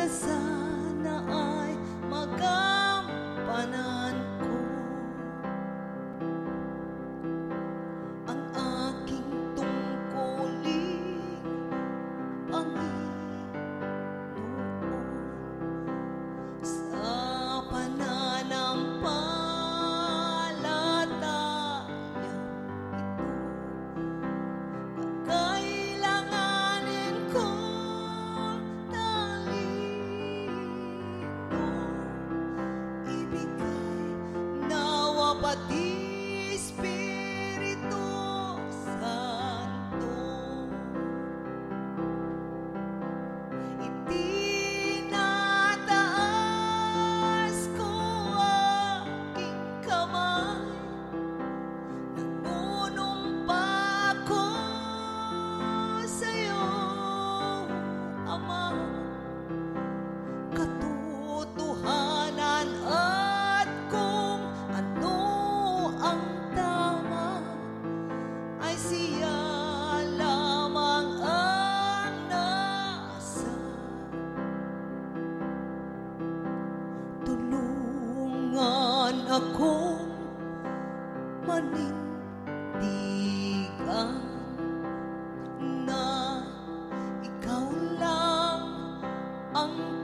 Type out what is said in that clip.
the sun. akong manindigan na ikaw lang ang